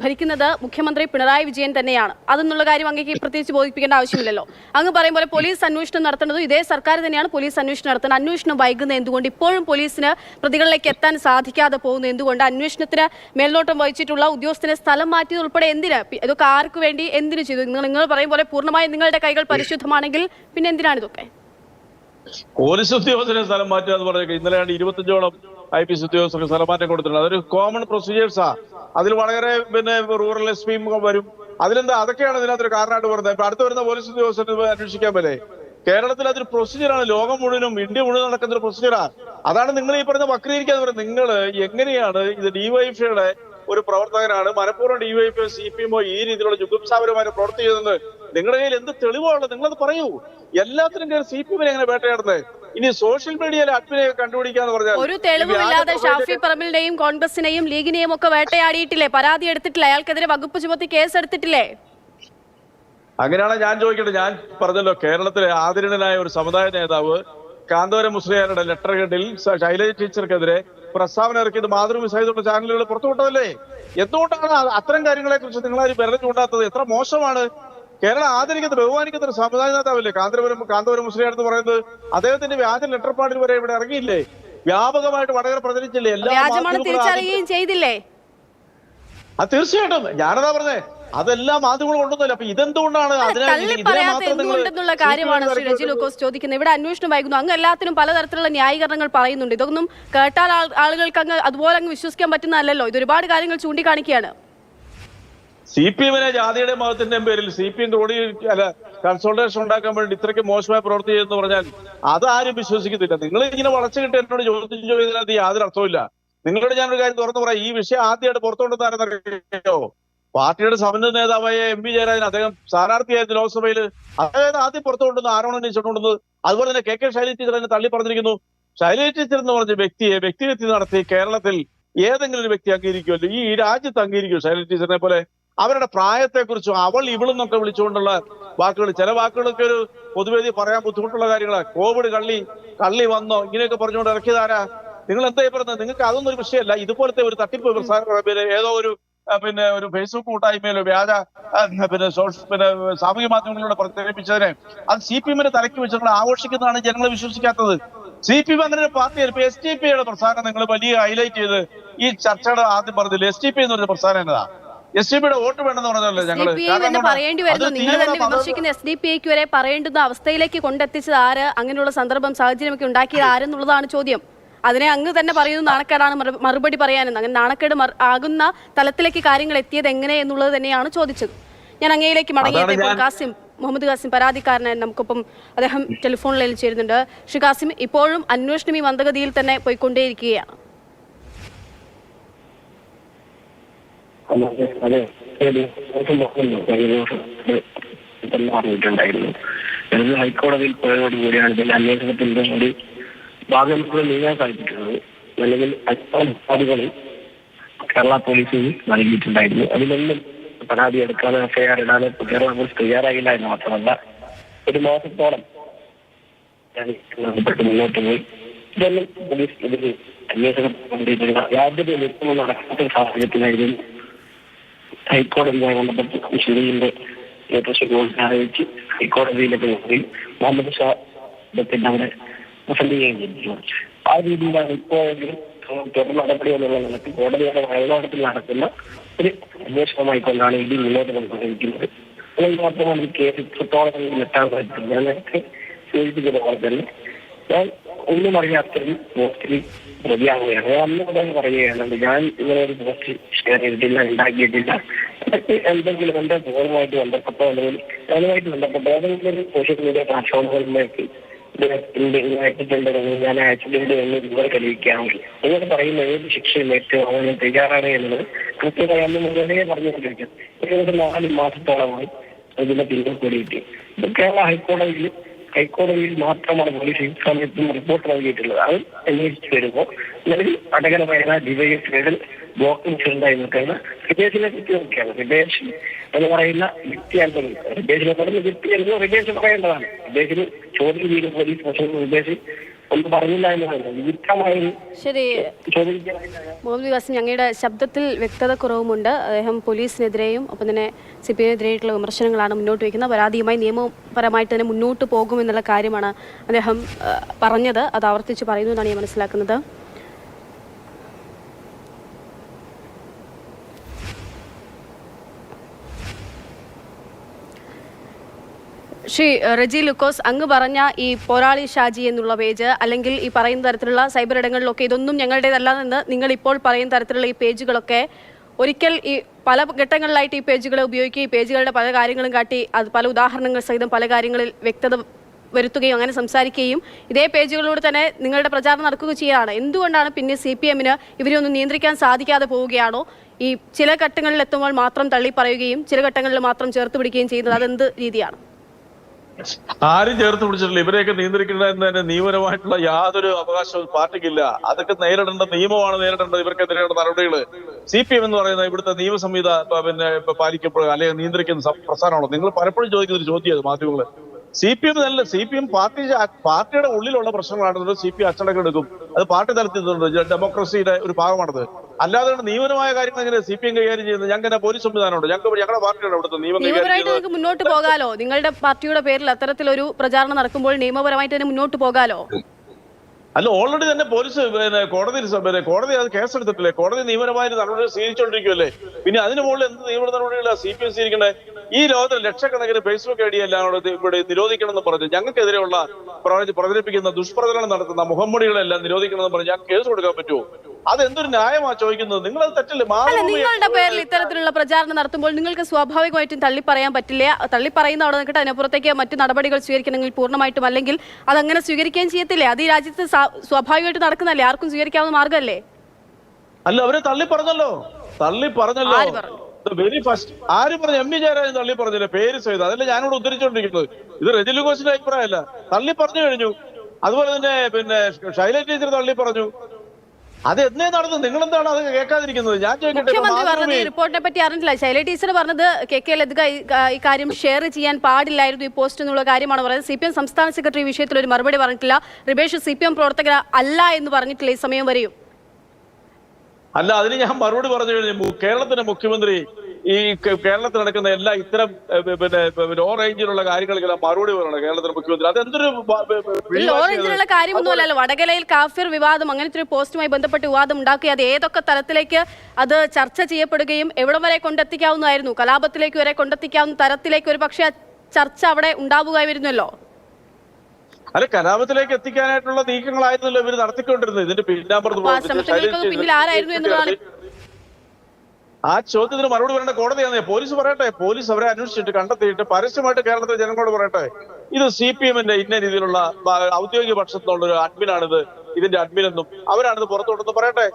ഭരിക്കുന്നത് മുഖ്യമന്ത്രി പിണറായി വിജയൻ തന്നെയാണ്. അതെന്നുള്ള കാര്യം അങ്ങേക്ക് പ്രത്യേകിച്ച് ബോധിപ്പിക്കേണ്ട ആവശ്യമില്ലല്ലോ. അങ്ങ് പറയും പോലെ പോലീസ് അന്വേഷണം നടത്തുന്നതും ഇതേ സർക്കാർ തന്നെയാണ് പോലീസ് അന്വേഷണം നടത്തുന്നത്. അന്വേഷണം വൈകുന്നത് എന്തുകൊണ്ട്? ഇപ്പോഴും പോലീസിന് പ്രതികളിലേക്ക് എത്താൻ സാധിക്കാതെ പോകുന്നത് എന്തുകൊണ്ട്? അന്വേഷണത്തിന് മേൽനോട്ടം വഹിച്ചിട്ടുള്ള ഉദ്യോഗസ്ഥനെ സ്ഥലം മാറ്റിയത് ഉൾപ്പെടെ എന്തിന്? ഇതൊക്കെ ആർക്ക് വേണ്ടി എന്തിനു ചെയ്തു? നിങ്ങൾ നിങ്ങൾ പറയും പോലെ പൂർണമായും നിങ്ങളുടെ കൈകൾ പരിശുദ്ധമാണെങ്കിൽ പിന്നെ എന്തിനാണ് ഇതൊക്കെ പോലീസ് ഉദ്യോഗസ്ഥരെ സ്ഥലം മാറ്റുക എന്ന് പറഞ്ഞ ഇന്നലെയാണ് ഇരുപത്തഞ്ചോളം ഐ പി എസ് ഉദ്യോഗസ്ഥർക്ക് സ്ഥലമാറ്റം കൊടുത്തിട്ടുണ്ട്. അതൊരു കോമൺ പ്രൊസീജിയേഴ്സാ അതിൽ വളരെ പിന്നെ റൂറൽ എസ് പിയും വരും. അതിലെന്താ? അതൊക്കെയാണ് ഇതിനകത്തൊരു കാരണമായിട്ട് പറഞ്ഞത് ഇപ്പൊ അടുത്ത് വരുന്ന പോലീസ് ഉദ്യോഗസ്ഥർ അന്വേഷിക്കാൻ പോലെ കേരളത്തിൽ അതൊരു പ്രൊസീജിയറാണ് ലോകം മുഴുവനും ഇന്ത്യ മുഴുവൻ നടക്കുന്ന ഒരു പ്രൊസീജിയറാണ് അതാണ് നിങ്ങൾ ഈ പറഞ്ഞ വക്രീകരിക്കാന്ന് പറയുന്നത്. നിങ്ങൾ എങ്ങനെയാണ് ഇത് ഡിവൈഎഫ്ഐയുടെ ഒരു പ്രവർത്തകനാണ് മനഃപൂർവം ഡിവൈഫ് സി പി എമ്മോ ഈ രീതിയിലുള്ള ജുഗുപ്സാപരമായി പ്രവർത്തി ചെയ്യുന്നത്? നിങ്ങളുടെ കയ്യിൽ എന്ത് തെളിവാണുള്ളത് നിങ്ങളത് പറയൂ. എല്ലാത്തിനും കയറി സി പി എമ്മിനെ എങ്ങനെ വേട്ടയാടുന്നത്? ഇനി സോഷ്യൽ മീഡിയയിൽ അഡ്മിനെ കണ്ടുപിടിക്കാന്ന് പറഞ്ഞാൽ ഒരു തെളിവുമില്ലാതെ ഷാഫി പറമ്പിലിന്റെയും കോൺഗ്രസിനെയും ലീഗിനെയും ഒക്കെ വേട്ടയാടിയിട്ടില്ലേ? പരാതി എടുത്തിട്ടില്ല? അയാൾക്കെതിരെ വകുപ്പ് ചുമത്തി കേസ് എടുത്തിട്ടില്ലേ അങ്ങനെയാണ് ഞാൻ ചോദിക്കട്ടെ. ഞാൻ പറഞ്ഞല്ലോ കേരളത്തിലെ ആദരണീയനായ ഒരു സമുദായ നേതാവ് കാന്തോരം മുസ്ലിയാരുടെ ലെറ്റർ ഹെഡിൽ ശൈലജ ടീച്ചർക്കെതിരെ പ്രസ്താവന ഇറക്കിയത് മാതൃഭൂമി സഹിതമുള്ള ചാനലുകൾ പുറത്തുവിട്ടതല്ലേ? എന്തുകൊണ്ടാണ് അത്തരം കാര്യങ്ങളെ കുറിച്ച് നിങ്ങളാരും വിരൽ ചൂണ്ടാത്തത്? എത്ര മോശമാണ് കേരളം ആദരിക്കുന്ന ബഹുമാനിക്കുന്ന ഒരു സമുദായ നേതാവല്ലേ? കാന്തപുരം കാന്തപുരം മുസ്ലിയാർ എന്ന് പറയുന്നത്. അദ്ദേഹത്തിന്റെ വ്യാജ ലെറ്റർ പാടിൽ വരെ ഇവിടെ ഇറങ്ങിയില്ലേ? വ്യാപകമായിട്ട് വടകര പ്രചരിച്ചില്ലേ? എല്ലാം ചെയ്തില്ലേ? അത് തീർച്ചയായിട്ടും. ഞാനതാ പറഞ്ഞേ. അതെല്ലാം മാധ്യമങ്ങൾ കൊണ്ടുവന്നില്ല. അപ്പൊ ഇതെന്തുകൊണ്ടാണ് എന്തുകൊണ്ടെന്നുള്ള കാര്യമാണ് ശ്രീ രജി ലൂക്കോസ് ചോദിക്കുന്നത്. ഇവിടെ അന്വേഷണം വൈകുന്നു. അങ്ങ് എല്ലാത്തിനും പലതരത്തിലുള്ള ന്യായീകരണങ്ങൾ പറയുന്നുണ്ട്. ഇതൊന്നും കേട്ടാൽ ആളുകൾക്ക് അങ്ങ് അതുപോലെ അങ്ങ് വിശ്വസിക്കാൻ പറ്റുന്നതല്ലല്ലോ. ഇത് ഒരുപാട് കാര്യങ്ങൾ ചൂണ്ടിക്കാണിക്കുകയാണ്. സി പി എമ്മിനെ ജാതിയുടെ മതത്തിന്റെ പേരിൽ സി പി എം തോടി അല്ല കൺസൾട്ടേഷൻ ഉണ്ടാക്കാൻ വേണ്ടി ഇത്രയ്ക്ക് മോശമായ പ്രവൃത്തി ചെയ്യുന്നു പറഞ്ഞാൽ അതാരും വിശ്വസിക്കത്തില്ല. നിങ്ങൾ ഇങ്ങനെ വളച്ചു കിട്ടി എന്നോട് ചോദ്യം ചോദിച്ചതിനകത്ത് യാതൊരു അർത്ഥമില്ല നിങ്ങളോട് ഞാനൊരു കാര്യം തുറന്നു പറയാം. ഈ വിഷയം ആദ്യമായിട്ട് പുറത്തുകൊണ്ടുവന്നാരെന്നറിയോ പാർട്ടിയുടെ സമന്വയ നേതാവായ എം പി ജയരാജൻ അദ്ദേഹം സ്ഥാനാർത്ഥിയായിരുന്നു ലോക്സഭയിൽ അദ്ദേഹം ആദ്യം പുറത്തുകൊണ്ടുവന്ന് ആരോപണം ആരോണം ഉന്നയിച്ചുകൊണ്ടുവന്നത് അതുപോലെ തന്നെ കെ കെ ശൈലജ ടീച്ചർ തന്നെ തള്ളി പറഞ്ഞിരിക്കുന്നു. ശൈലജ ടീച്ചർ എന്ന് പറഞ്ഞ വ്യക്തിയെ വ്യക്തിഹത്യ നടത്തി കേരളത്തിൽ ഏതെങ്കിലും ഒരു വ്യക്തി അംഗീകരിക്കുമല്ലോ? ഈ രാജ്യത്ത് അംഗീകരിക്കുമോ ശൈലജ ടീച്ചറിനെ പോലെ? അവരുടെ പ്രായത്തെക്കുറിച്ചും അവൾ ഇവളെന്നൊക്കെ വിളിച്ചുകൊണ്ടുള്ള വാക്കുകൾ ചില വാക്കുകളൊക്കെ ഒരു പൊതുവേദി പറയാൻ ബുദ്ധിമുട്ടുള്ള കാര്യങ്ങളാണ് കോവിഡ് കള്ളി കള്ളി വന്നോ ഇങ്ങനെയൊക്കെ പറഞ്ഞുകൊണ്ട് ഇറക്കിയതാരാ? നിങ്ങൾ എന്തായി പറയുന്നത്? നിങ്ങൾക്ക് അതൊന്നും ഒരു വിഷയമല്ല. ഇതുപോലത്തെ ഒരു തട്ടിപ്പ് ഏതോ ഒരു പിന്നെ ഒരു ഫേസ്ബുക്ക് കൂട്ടായ്മയിലോ വ്യാജ പിന്നെ സോഷ്യൽ പിന്നെ സാമൂഹ്യ മാധ്യമങ്ങളിലൂടെ പ്രചരിപ്പിച്ചതിനെ അത് സി പി എമ്മിനെ തലക്കി വെച്ചിട്ട് ആഘോഷിക്കുന്നതാണ് ജനങ്ങൾ വിശ്വസിക്കാത്തത്. സി പി എം അങ്ങനെ ഒരു പാർട്ടിയാണ് ഇപ്പൊ എസ് ടി പിയുടെ പ്രസ്ഥാനം നിങ്ങൾ വലിയ ഹൈലൈറ്റ് ചെയ്ത് ഈ ചർച്ചയുടെ ആദ്യം പറഞ്ഞില്ല? എസ് ടി പി എന്ന് പറഞ്ഞ പ്രസ്ഥാനം എന്നതാ. എസ് ഡി പിയുടെ വോട്ട് വേണ്ടെന്ന് പറഞ്ഞല്ലോ എന്തുകൊണ്ടാ? പറയേണ്ടി വരുന്നു. നിങ്ങൾ തന്നെ വിമർശിക്കുന്ന എസ് ഡി പി ഐക്ക് വരെ പറയേണ്ടുന്ന അവസ്ഥയിലേക്ക് കൊണ്ടെത്തിച്ചത് ആര്? അങ്ങനെയുള്ള സന്ദർഭം സാഹചര്യമൊക്കെ ഉണ്ടാക്കിയത് ആരെന്നുള്ളതാണ് ചോദ്യം. അതിനെ അങ്ങ് തന്നെ പറയുന്നു നാണക്കേടാണ് മറുപടി പറയാനെന്ന്. അങ്ങനെ നാണക്കേട് ആകുന്ന തലത്തിലേക്ക് കാര്യങ്ങൾ എത്തിയത് എങ്ങനെ എന്നുള്ളത് തന്നെയാണ് ചോദിച്ചത്. ഞാൻ അങ്ങയിലേക്ക് മടങ്ങിയത് ഞാൻ- കാസിം മുഹമ്മദ് കാസിം പരാതിക്കാരനായി നമുക്കൊപ്പം അദ്ദേഹം ടെലിഫോണിൽ ചേരുന്നുണ്ട് ശ്രീ കാസിം ഇപ്പോഴും അന്വേഷണം ഈ മന്ദഗതിയിൽ തന്നെ പോയിക്കൊണ്ടേയിരിക്കുകയാണ്. അതെ അത് ദിവസം തന്നെ പറഞ്ഞിട്ടുണ്ടായിരുന്നു ഇത് ഹൈക്കോടതിയിൽ പോയതോടുകൂടിയാണ് ഇതിന്റെ അന്വേഷണത്തിന്റെ കൂടി ഭാഗം നീങ്ങാൻ സാധിച്ചിട്ടുള്ളത്. അല്ലെങ്കിൽ അടിസ്ഥാന പരാതികളിൽ കേരള പോലീസിന് നൽകിയിട്ടുണ്ടായിരുന്നു. അതിലൊന്നും പരാതി എടുക്കാനോ എഫ്ഐആർ ഇടാനോ കേരള പോലീസ് തയ്യാറായില്ല എന്ന് മാത്രമല്ല ഒരു മാസത്തോളം മുന്നോട്ട് പോയി. ഇതൊന്നും പോലീസ് ഇതിൽ അന്വേഷണം യാതൊരു എളുപ്പവും നടക്കാത്ത സാഹചര്യത്തിലായിരുന്നു ഹൈക്കോടതിയുമായി ബന്ധപ്പെട്ട് മുസ്ലിമിന്റെ പ്രശ്നം ആലോചിച്ച് ഹൈക്കോടതിയിലേക്ക് പോയി മുഹമ്മദ് ഷാ പിന്നെ അവിടെ പ്രസന്റ് ചെയ്യുകയും ചെയ്തിരുന്നു ആ രീതിയിലാണ് ഇപ്പോഴെങ്കിലും തുടർ നടപടി എന്നുള്ള നിലയ്ക്ക് കോടതിയുടെ വയനാട്ടിൽ നടക്കുന്ന ഒരു അന്വേഷണമായിക്കൊണ്ടാണ് ഇടി മുന്നോട്ട് കൊണ്ടുപോയിരിക്കുന്നത് അല്ലെങ്കിൽ മാത്രമാണ് ഈ കേസ് ഇത്രത്തോളം എത്താൻ പറ്റില്ല നേരത്തെ സൂചിപ്പിച്ചത് പോലെ തന്നെ ഞാൻ ഒന്നും അറിയാത്തതും പോസ്റ്റിൽ പ്രതിയാവുകയാണ് ഞാൻ അന്ന് മുതൽ പറയുകയാണ് ഞാൻ ഇങ്ങനെ ഒരു പോസ്റ്റ് ഷെയർ ചെയ്തിട്ടില്ല ഉണ്ടാക്കിയിട്ടില്ല. എന്തെങ്കിലും എന്റെ ഫോണുമായിട്ട് ബന്ധപ്പെട്ടോ അല്ലെങ്കിൽ അതുമായിട്ട് ബന്ധപ്പെട്ടോ ഏതെങ്കിലും ഒരു സോഷ്യൽ മീഡിയ പ്ലാറ്റ്ഫോമുകളിലേക്ക് ഇട്ടിട്ടുണ്ടെന്ന് ഞാൻ ആക്സിഡന്റ് എന്ന് ഇവർ തെളിയിക്കാമെങ്കിൽ. നിങ്ങൾ പറയുന്ന ഏത് ശിക്ഷയും ഏറ്റവും അവന് തയ്യാറാണ് എന്നത് കൃത്യമായി അന്ന് മുതലേ പറഞ്ഞുകൊണ്ടിരിക്കും ഏകദേശം നാല് മാസത്തോളമായി ഇതിന്റെ പിന്നിൽ കൂടിയിട്ട്. കേരള ഹൈക്കോടതിയിൽ ഹൈക്കോടതിയിൽ മാത്രമാണ് പോലീസ് ഈ സമയത്തും റിപ്പോർട്ട് നൽകിയിട്ടുള്ളത്. അത് അന്വേഷിച്ചു വരുമ്പോൾ നിലവിൽ അടകര വയനാട് ഡിവൈഎസ്പിയുടെ ബ്ലോക്ക് ഇൻസിഡന്റായി നിൽക്കുന്ന റിബേഷിനെ പറ്റി നോക്കിയാണ്. റിബേഷ് എന്ന് പറയുന്ന വ്യക്തിയാണ് റിബേഷിനെ പറയുന്ന വ്യക്തി എന്ന് റിബേഷ് പറയേണ്ടതാണ്. റിബേഷിന് ചോദ്യം ചെയ്ത് പോലീസ് പ്രശ്നം റിബേഷ് ഒന്നും പറഞ്ഞില്ല എന്ന് ശരി. മുഹമ്മദ് വാസിം ഞങ്ങളുടെ ശബ്ദത്തിൽ വ്യക്തത കുറവുമുണ്ട്. അദ്ദേഹം പോലീസിനെതിരെയും ഒപ്പം തന്നെ സി പി എമ്മിനെതിരെയായിട്ടുള്ള വിമർശനങ്ങളാണ് മുന്നോട്ട് വയ്ക്കുന്നത്. പരാതിയുമായി നിയമപരമായിട്ട് തന്നെ മുന്നോട്ട് പോകുമെന്നുള്ള കാര്യമാണ് അദ്ദേഹം പറഞ്ഞത്. അത് ആവർത്തിച്ച് പറയുന്നു എന്നാണ് ഞാൻ മനസ്സിലാക്കുന്നത്. ശ്രീ റജി ലുക്കോസ് അങ്ങ് പറഞ്ഞ ഈ പോരാളി ഷാജി എന്നുള്ള പേജ് അല്ലെങ്കിൽ ഈ പറയുന്ന തരത്തിലുള്ള സൈബർ ഇടങ്ങളിലൊക്കെ ഇതൊന്നും ഞങ്ങളുടേതല്ല എന്ന് നിങ്ങൾ ഇപ്പോൾ പറയുന്ന തരത്തിലുള്ള ഈ പേജുകളൊക്കെ ഒരിക്കൽ ഈ പല ഘട്ടങ്ങളിലായിട്ട് ഈ പേജുകളെ ഉപയോഗിക്കുകയും ഈ പേജുകളുടെ പല കാര്യങ്ങളും കാട്ടി അത് പല ഉദാഹരണങ്ങൾ സഹിതം പല കാര്യങ്ങളിൽ വ്യക്തത വരുത്തുകയും അങ്ങനെ സംസാരിക്കുകയും ഇതേ പേജുകളിലൂടെ തന്നെ നിങ്ങളുടെ പ്രചാരണം നടക്കുകയും ചെയ്യുകയാണ്. എന്തുകൊണ്ടാണ് പിന്നെ സി പി എമ്മിന് ഇവരെ നിയന്ത്രിക്കാൻ സാധിക്കാതെ പോവുകയാണോ? ഈ ചില ഘട്ടങ്ങളിൽ എത്തുമ്പോൾ മാത്രം തള്ളി പറയുകയും ചില ഘട്ടങ്ങളിൽ മാത്രം ചേർത്ത് പിടിക്കുകയും ചെയ്യുന്നത് അതെന്ത് രീതിയാണ്? ആരും ചേർത്ത് പിടിച്ചിട്ടില്ല. ഇവരെയൊക്കെ നിയന്ത്രിക്കേണ്ടതിന് നിയമപരമായിട്ടുള്ള യാതൊരു അവകാശവും പാർട്ടിക്കില്ല. അതൊക്കെ നേരിടേണ്ട നിയമമാണ് നേരിടേണ്ടത്. ഇവർക്കെതിരെയുള്ള നടപടികൾ സി പി എം എന്ന് പറയുന്ന ഇവിടുത്തെ നിയമ സംഹിത പ- പിന്നെ പാലിക്കപ്പെടുക അല്ലെങ്കിൽ നിയന്ത്രിക്കുന്ന പ്രസ്ഥാനമാണോ? നിങ്ങൾ പലപ്പോഴും ചോദിക്കുന്ന ഒരു ചോദ്യം മാധ്യമങ്ങൾ. സി പി എം നല്ല സി പി എം പാർട്ടി പാർട്ടിയുടെ ഉള്ളിലുള്ള പ്രശ്നങ്ങളാണ്. സി പി എം അച്ചടക്കം എടുക്കും. അത് പാർട്ടി തലത്തിൽ ഡെമോക്രസിയുടെ ഒരു ഭാഗമാണത്. അല്ലാതെ നിയമപരമായ കാര്യങ്ങൾ എങ്ങനെ സി പി എം കൈകാര്യം ചെയ്യുന്നത്. ഞങ്ങൾക്ക് പോലീസ് സംവിധാനമുണ്ട്. ഞങ്ങൾക്ക് ഞങ്ങളുടെ പാർട്ടിയുടെ അവിടുത്തെ നിയമം നിയമപരമായിട്ട് നിങ്ങൾക്ക് മുന്നോട്ട് പോകാലോ? നിങ്ങളുടെ പാർട്ടിയുടെ പേരിൽ അത്തരത്തിലൊരു പ്രചാരണം നടക്കുമ്പോൾ നിയമപരമായിട്ട് തന്നെ മുന്നോട്ട് പോകാലോ? അല്ല ഓൾറെഡി തന്നെ പോലീസ് പിന്നെ കോടതിയിൽ സ- പിന്നെ കോടതി അത് കേസെടുത്തിട്ടില്ലേ? കോടതി നിയമപരമായ നടപടികൾ സ്വീകരിച്ചുകൊണ്ടിരിക്കുമല്ലേ പിന്നെ അതിന് മുകളിൽ എന്ത് നിയമ നടപടികളാണ് സി പി എം സ്വീകരിക്കണേ? ഈ ലോകത്തിൽ ലക്ഷക്കണക്കിന് ഫേസ്ബുക്ക് ഐ ഡി എല്ലാം ഇവിടെ നിരോധിക്കണം എന്ന് പറഞ്ഞു. ഞങ്ങൾക്കെതിരെയുള്ള പ്രചരിപ്പിക്കുന്ന ദുഷ്പ്രചരണം നടത്തുന്ന മുഖംമൂടികളെല്ലാം നിരോധിക്കണം എന്ന് പറഞ്ഞു. ഞങ്ങൾക്ക് കേസ് കൊടുക്കാൻ പറ്റുമോ? അത് എന്തൊരു ന്യായമാ ചോദിക്കുന്നത്? നിങ്ങൾ അത് തെറ്റല്ലേ നിങ്ങളുടെ പേരിൽ ഇത്തരത്തിലുള്ള പ്രചാരണം നടത്തുമ്പോൾ നിങ്ങൾക്ക് സ്വാഭാവികമായിട്ടും തള്ളി പറയാൻ പറ്റില്ല. തള്ളി പറയുന്ന അവിടെ നിൽക്കട്ടെ അതിനപ്പുറത്തേക്ക് മറ്റു നടപടികൾ സ്വീകരിക്കണമെങ്കിൽ പൂർണമായിട്ടും അല്ലെങ്കിൽ അതങ്ങനെ സ്വീകരിക്കുകയും ചെയ്യത്തില്ലേ? അത് ഈ രാജ്യത്ത് സ്വാഭാവികമായിട്ടും നടക്കുന്നല്ലേ ആർക്കും സ്വീകരിക്കാവുന്ന മാർഗമല്ലേ അല്ല അവരെ തള്ളി പറഞ്ഞല്ലോ തള്ളി പറഞ്ഞല്ലോ? വെരി ഫസ്റ്റ് ആര് പറഞ്ഞു? എം വി ജയരാജൻ തള്ളി പറഞ്ഞില്ല പേര് സഹിതം. അതല്ല ഞാനിവിടെ ഉദ്ധരിച്ചുകൊണ്ടിരിക്കുന്നത് ഇത് രജിലു ഘോഷിന്റെ അഭിപ്രായമല്ല. തള്ളി പറഞ്ഞു കഴിഞ്ഞു. അതുപോലെ തന്നെ പിന്നെ ശൈല ടീച്ചർ തള്ളി പറഞ്ഞു അത് എന്നേ നടന്നു. നിങ്ങൾ എന്താണ് അത് കേൾക്കാതിരിക്കുന്നത്? ഞാൻ മുഖ്യമന്ത്രി പറഞ്ഞത് ഈ റിപ്പോർട്ടിനെ പറ്റി അറിഞ്ഞില്ല ശൈല ടീച്ചർ പറഞ്ഞത് കെ കെ ലതിക ഈ കാര്യം ഷെയർ ചെയ്യാൻ പാടില്ലായിരുന്നു ഈ പോസ്റ്റ് എന്നുള്ള കാര്യമാണ് പറയുന്നത് സി പി എം സംസ്ഥാന സെക്രട്ടറി വിഷയത്തിൽ ഒരു മറുപടി പറഞ്ഞിട്ടില്ല. റിബേഷ് സി പി എം പ്രവർത്തകർ അല്ല എന്ന് പറഞ്ഞിട്ടില്ല ഈ സമയം വരെയും. അല്ല അതിന് ഞാൻ മറുപടി പറഞ്ഞു കഴിഞ്ഞു. കേരളത്തിന്റെ മുഖ്യമന്ത്രി ഈ കേരളത്തിൽ നടക്കുന്ന എല്ലാ ഇത്തരം പിന്നെ ലോ റേഞ്ചിലുള്ള കാര്യങ്ങൾക്കെല്ലാം മറുപടി പറയണം കേരളത്തിലെ മുഖ്യമന്ത്രി. അതെന്തൊരു ലോ റേഞ്ചിലുള്ള കാര്യമൊന്നുമല്ല. കാര്യമൊന്നുമല്ലല്ലോ വടകരയിൽ കാഫിർ വിവാദം അങ്ങനത്തെ ഒരു പോസ്റ്റുമായി ബന്ധപ്പെട്ട് വിവാദം ഉണ്ടാക്കി. അത് ഏതൊക്കെ തരത്തിലേക്ക് അത് ചർച്ച ചെയ്യപ്പെടുകയും എവിടം വരെ കൊണ്ടെത്തിക്കാവുന്നതായിരുന്നു? കലാപത്തിലേക്ക് വരെ കൊണ്ടെത്തിക്കാവുന്ന തരത്തിലേക്ക് ഒരു പക്ഷേ ചർച്ച അവിടെ ഉണ്ടാവുകയായിരുന്നല്ലോ? അല്ല കലാപത്തിലേക്ക് എത്തിക്കാനായിട്ടുള്ള നീക്കങ്ങളായിരുന്നല്ലോ ഇവർ നടത്തിക്കൊണ്ടിരുന്നത്. ഇതിന്റെ പിന്നാമ്പുറത്ത് ആ ചോദ്യത്തിന് മറുപടി പറയേണ്ട കോടതിയാണ് പോലീസ് പറയട്ടെ. പോലീസ് അവരെ അന്വേഷിച്ചിട്ട് കണ്ടെത്തിയിട്ട് പരസ്യമായിട്ട് കേരളത്തിലെ ജനങ്ങളോട് പറയട്ടെ. ഇത് സി പി എമ്മിന്റെ ഇന്ന രീതിയിലുള്ള ഔദ്യോഗിക പക്ഷത്തുള്ള ഒരു അഡ്മിനാണിത് ഇതിന്റെ അഡ്മിൻ എന്നും അവരാണിത് പുറത്തുകൊണ്ടെന്ന് പറയട്ടെ.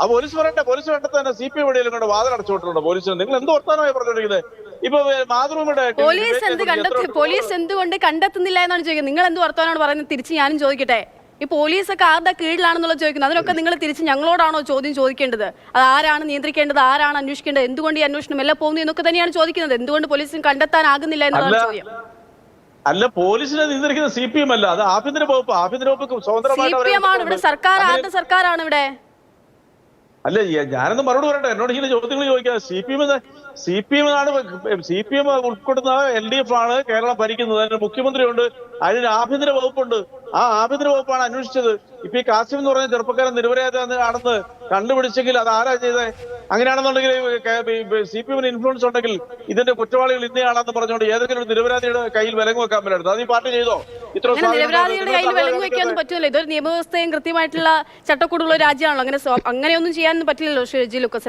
ആ പോലീസ് പറയട്ടെ പോലീസ് കണ്ടെത്തി തന്നെ സി പി എം എവിടെയെങ്കിലും കൊണ്ട് വാതിൽ അടച്ചുവിട്ടിട്ടുണ്ട് പോലീസിന്. നിങ്ങൾ എന്ത് വർത്താനമായി പറഞ്ഞിരിക്കുന്നത് ഇപ്പൊ മാതൃഭൂമിയുടെ പോലീസ് എന്ത് കണ്ടെത്തി പോലീസ് എന്തുകൊണ്ട് കണ്ടെത്തുന്നില്ല എന്നാണ് ചോദിക്കുന്നത്. നിങ്ങൾ എന്ത് വർത്താനോട് പറയുന്നത്? തിരിച്ച് ഞാനും ചോദിക്കട്ടെ. ഈ പോലീസ് പോലീസൊക്കെ ആരുടെ കീഴിലാണെന്നുള്ള ചോദിക്കുന്നത്. അതിനൊക്കെ നിങ്ങൾ തിരിച്ച് ഞങ്ങളോടാണോ ചോദ്യം ചോദിക്കേണ്ടത്? അത് ആരാണ് നിയന്ത്രിക്കേണ്ടത്? ആരാണ് അന്വേഷിക്കേണ്ടത്? എന്തുകൊണ്ട് ഈ അന്വേഷണം എല്ലാം പോകുന്നു എന്നൊക്കെ തന്നെയാണ് ചോദിക്കുന്നത്. എന്തുകൊണ്ട് പോലീസിന് കണ്ടെത്താനാകുന്നില്ല എന്നതാണ് എന്നുള്ള ചോദ്യം. അല്ല പോലീസിനെ നിയന്ത്രിക്കുന്ന സി പി എം അല്ല. അത് ആഭ്യന്തര വകുപ്പ് ആഭ്യന്തര വകുപ്പ് സ്വതന്ത്രമായിട്ട് സർക്കാർ ആരുടെ സർക്കാരാണ് ഇവിടെ? അല്ല ഞാനൊന്നും മറുപടി പറയട്ടെ? എന്നോട് ഇങ്ങനെ ചോദ്യങ്ങൾ ചോദിക്കാം C P M C P M ആണ് സി പി എം ഉൾപ്പെടുന്ന എൽ ഡി എഫ് ആണ് കേരളം ഭരിക്കുന്നത്. അതിന് മുഖ്യമന്ത്രിയുണ്ട് അതിന് ആഭ്യന്തര വകുപ്പുണ്ട്. ആ ആഭ്യന്തര വകുപ്പാണ് അന്വേഷിച്ചത്. ഇപ്പൊ ഈ കാസിം എന്ന് പറഞ്ഞ ചെറുപ്പക്കാരൻ നിരപരാധ കണ്ടുപിടിച്ചെങ്കിൽ അത് ആരാ ചെയ്തത് അങ്ങനെയാണെന്നുണ്ടെങ്കിൽ സി പി എമ്മിന് ഇൻഫ്ലുവൻസ് ഉണ്ടെങ്കിൽ ഇതിന്റെ കുറ്റവാളികൾ ഇന്നയാണെന്ന് പറഞ്ഞുകൊണ്ട് ഏതെങ്കിലും ഒരു നിരപരാധിയുടെ കയ്യിൽ വിലങ്ങ് വെക്കാൻ പറ്റും അത് ഈ പാർട്ടി ചെയ്തോ? ഇത്ര അങ്ങനെ കയ്യിൽ നിങ്ങൾ വിലങ്ങ് വെക്കാനൊന്നും പറ്റില്ല ഇതൊരു നിയമവ്യവസ്ഥയും കൃത്യമായിട്ടുള്ള ചട്ടക്കൂടുള്ള രാജ്യമാണല്ലോ. അങ്ങനെ അങ്ങനെയൊന്നും ചെയ്യാനൊന്നും പറ്റില്ലല്ലോ ശ്രീ ജി ലുക്കസ്.